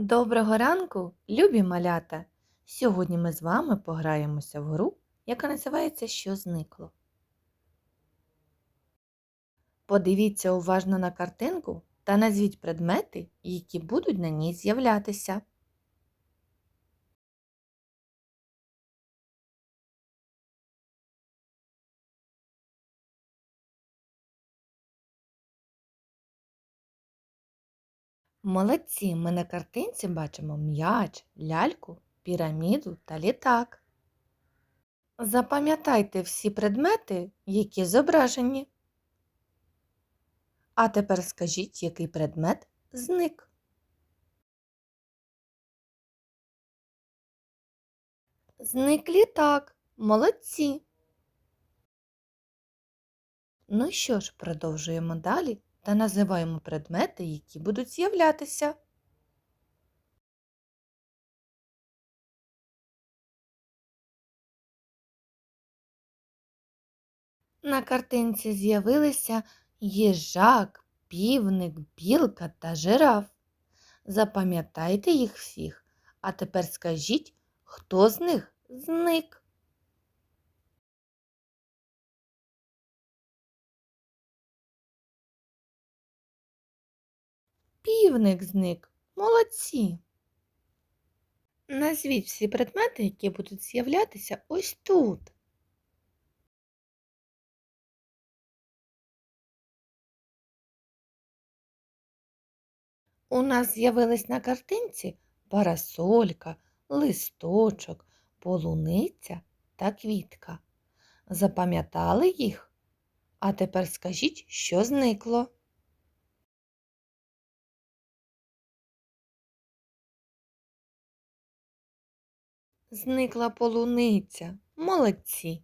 Доброго ранку, любі малята! Сьогодні ми з вами пограємося в гру, яка називається Що зникло. Подивіться уважно на картинку та назвіть предмети, які будуть на ній з'являтися. Молодці, ми на картинці бачимо м'яч, ляльку, піраміду та літак. Запам'ятайте всі предмети, які зображені. А тепер скажіть, який предмет зник. Зник літак. Молодці. Ну що ж, продовжуємо далі та називаємо предмети, які будуть з'являтися. На картинці з'явилися їжак, півник, білка та жираф. Запам'ятайте їх всіх, а тепер скажіть, хто з них зник. Півник зник. Молодці. Назвіть всі предмети, які будуть з'являтися ось тут. У нас з'явились на картинці парасолька, листочок, полуниця та квітка. Запам'ятали їх? А тепер скажіть, що зникло. Зникла полуниця. Молодці.